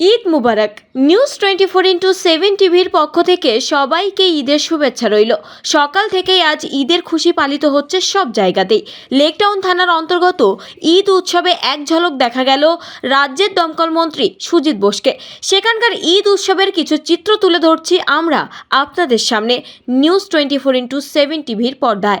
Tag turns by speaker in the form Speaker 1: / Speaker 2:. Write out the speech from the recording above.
Speaker 1: Eid Mubarak. News twenty four into seven টিভির পক্ষ থেকে সবাইকে ঈদের শুভেচ্ছা রইল। সকাল থেকেই আজ ঈদের খুশি পালিত হচ্ছে সব জায়গাতেই। লেকটাউন থানার অন্তর্গত ঈদ উৎসবে এক ঝলক দেখা গেল রাজ্যের দমকল মন্ত্রী সুজিত বোসকে। সেখানকার ঈদ উৎসবের কিছু চিত্র তুলে ধরছি আমরা আপনাদের সামনে news twenty four into seven টিভির পর্দায়।